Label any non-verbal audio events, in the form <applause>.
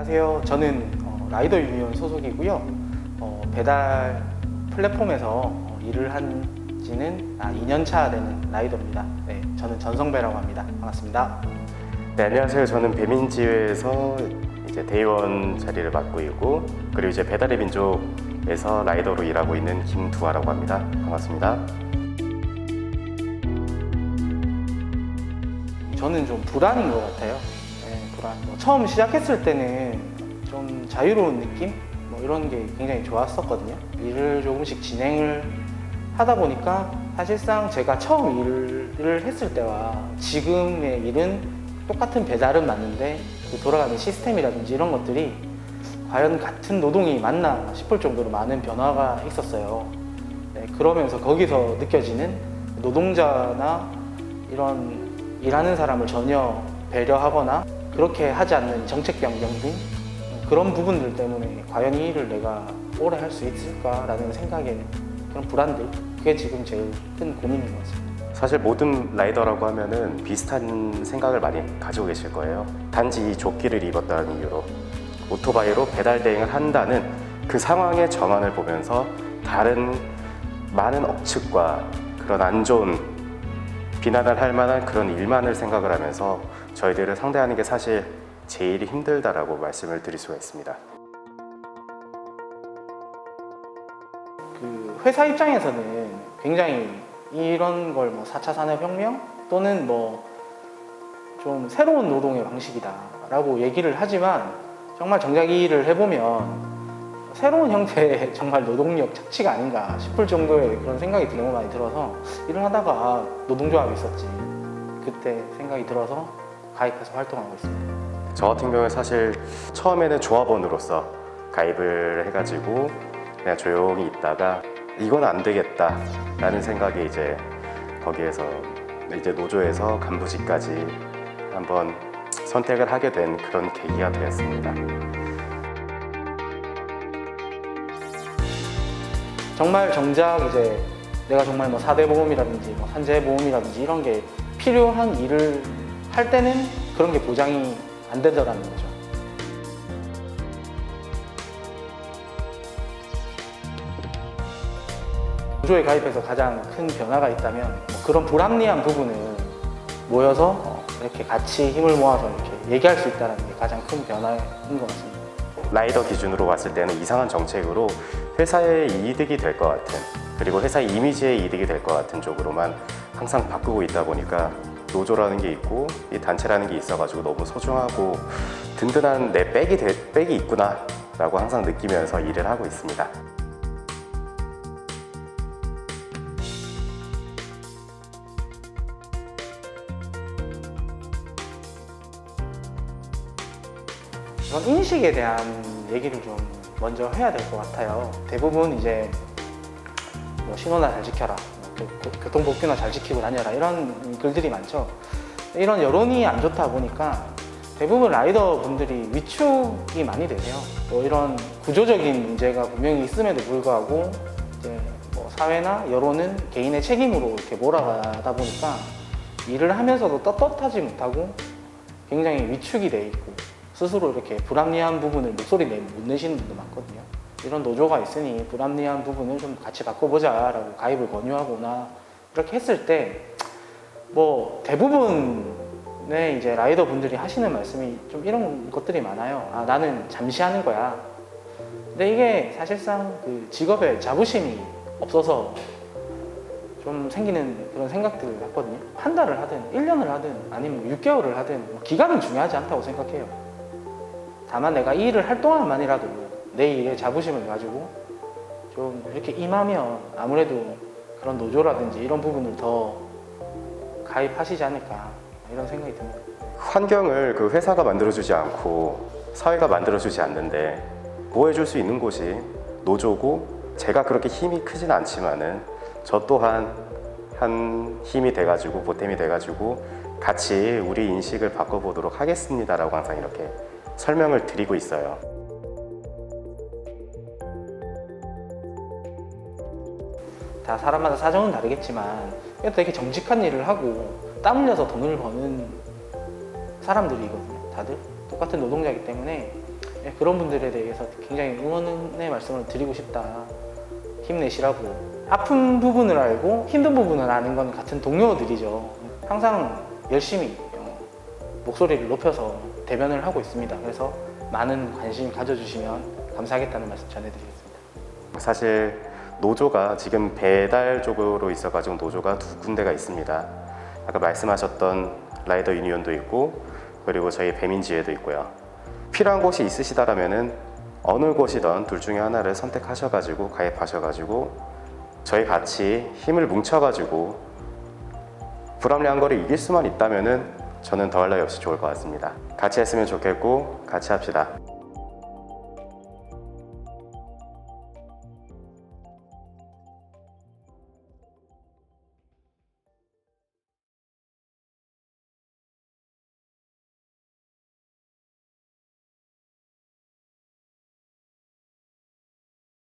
안녕하세요. 저는 어, 라이더 유니온 소속이고요. 어, 배달 플랫폼에서 어, 일을 한 지는 아, 2년 차 되는 라이더입니다. 네, 저는 전성배라고 합니다. 반갑습니다. 네, 안녕하세요. 저는 배민지회에서 이제 대의원 자리를 맡고 있고 그리고 이제 배달의 민족에서 라이더로 일하고 있는 김두아라고 합니다. 반갑습니다. 저는 좀 불안인 것 같아요. 네, 불안. 뭐 처음 시작했을 때는 좀 자유로운 느낌? 뭐 이런 게 굉장히 좋았었거든요. 일을 조금씩 진행을 하다 보니까 사실상 제가 처음 일을 했을 때와 지금의 일은 똑같은 배달은 맞는데 그 돌아가는 시스템이라든지 이런 것들이 과연 같은 노동이 맞나 싶을 정도로 많은 변화가 있었어요. 네, 그러면서 거기서 느껴지는 노동자나 이런 일하는 사람을 전혀 배려하거나 그렇게 하지 않는 정책 변경 등 그런 부분들 때문에 과연 이 일을 내가 오래 할 수 있을까라는 생각에 그런 불안들 그게 지금 제일 큰 고민인 것 같습니다. 사실 모든 라이더라고 하면은 비슷한 생각을 많이 가지고 계실 거예요. 단지 이 조끼를 입었다는 이유로 오토바이로 배달 대행을 한다는 그 상황의 전환을 보면서 다른 많은 억측과 그런 안 좋은 비난을 할 만한 그런 일만을 생각을 하면서 저희들을 상대하는 게 사실 제일 힘들다라고 말씀을 드릴 수가 있습니다. 그 회사 입장에서는 굉장히 이런 걸 뭐 4차 산업혁명 또는 뭐 좀 새로운 노동의 방식이다라고 얘기를 하지만 정말 정작 이 일을 해보면 새로운 형태의 <laughs> 정말 노동력 착취가 아닌가 싶을 정도의 그런 생각이 거 많이 들어서 일을 하다가 아, 노동조합이 있었지 그때 생각이 들어서 가입해서 활동하고 있습니다. 저 같은 경우에 사실 처음에는 조합원으로서 가입을 해가지고 그냥 조용히 있다가 이건 안 되겠다라는 생각에 이제 거기에서 이제 노조에서 간부직까지 한번 선택을 하게 된 그런 계기가 되었습니다. 정말 정작 이제 내가 정말 뭐 4대 보험이라든지 뭐 산재 보험이라든지 이런 게 필요한 일을 할 때는 그런 게 보장이 안 되더라는 거죠. 노조에 가입해서 가장 큰 변화가 있다면 뭐 그런 불합리한 부분을 모여서 어, 이렇게 같이 힘을 모아서 이렇게 얘기할 수 있다는 게 가장 큰 변화인 것 같습니다. 라이더 기준으로 봤을 때는 이상한 정책으로 회사의 이득이 될 것 같은 그리고 회사의 이미지에 이득이 될 것 같은 쪽으로만 항상 바꾸고 있다 보니까 노조라는 게 있고 이 단체라는 게 있어가지고 너무 소중하고 든든한 내 백이 돼- 백이 있구나라고 항상 느끼면서 일을 하고 있습니다. 이런 인식에 대한 얘기를 좀 먼저 해야 될 것 같아요. 대부분 이제 뭐 신호나 잘 지켜라, 뭐 교- 교- 교통법규나 잘 지키고 다녀라 이런 글들이 많죠. 이런 여론이 안 좋다 보니까 대부분 라이더 분들이 위축이 많이 되세요. 또 이런 구조적인 문제가 분명히 있음에도 불구하고 이제 뭐 사회나 여론은 개인의 책임으로 이렇게 몰아가다 보니까 일을 하면서도 떳떳하지 못하고 굉장히 위축이 돼 있고 스스로 이렇게 불합리한 부분을 목소리 내, 못 내시는 분도 많거든요. 이런 노조가 있으니 불합리한 부분을 좀 같이 바꿔보자라고 가입을 권유하거나 이렇게 했을 때 뭐 대부분의 이제 라이더 분들이 하시는 말씀이 좀 이런 것들이 많아요. 아 나는 잠시 하는 거야. 근데 이게 사실상 그 직업에 자부심이 없어서 좀 생기는 그런 생각들을 했거든요. 한 달을 하든 1년을 하든 아니면 6개월을 하든 뭐 기간은 중요하지 않다고 생각해요. 다만 내가 이 일을 할 동안만이라도 내 일에 자부심을 가지고 좀 이렇게 임하면 아무래도 그런 노조라든지 이런 부분을 더 가입하시지 않을까 이런 생각이 듭니다. 환경을 그 회사가 만들어주지 않고 사회가 만들어주지 않는데 보호해줄 수 있는 곳이 노조고 제가 그렇게 힘이 크진 않지만은 저 또한 한 힘이 돼가지고 보탬이 돼가지고 같이 우리 인식을 바꿔보도록 하겠습니다라고 항상 이렇게 설명을 드리고 있어요. 다 사람마다 사정은 다르겠지만 그래도 되게 정직한 일을 하고 땀 흘려서 돈을 버는 사람들이거든요. 다들 똑같은 노동자이기 때문에 예, 그런 분들에 대해서 굉장히 응원의 말씀을 드리고 싶다. 힘내시라고. 아픈 부분을 알고 힘든 부분을 아는 건 같은 동료들이죠. 항상 열심히 어, 목소리를 높여서 대변을 하고 있습니다. 그래서 많은 관심 가져주시면 감사하겠다는 말씀 전해드리겠습니다. 사실 노조가 지금 배달 쪽으로 있어가지고 노조가 두 군데가 있습니다. 아까 말씀하셨던 라이더 유니온도 있고 그리고 저희 배민지회도 있고요. 필요한 곳이 있으시다라면은 어느 곳이든 둘 중에 하나를 선택하셔가지고 가입하셔가지고 저희 같이 힘을 뭉쳐가지고 불합리한 거를 이길 수만 있다면은 저는 더할 나위 없이 좋을 것 같습니다. 같이 했으면 좋겠고 같이 합시다.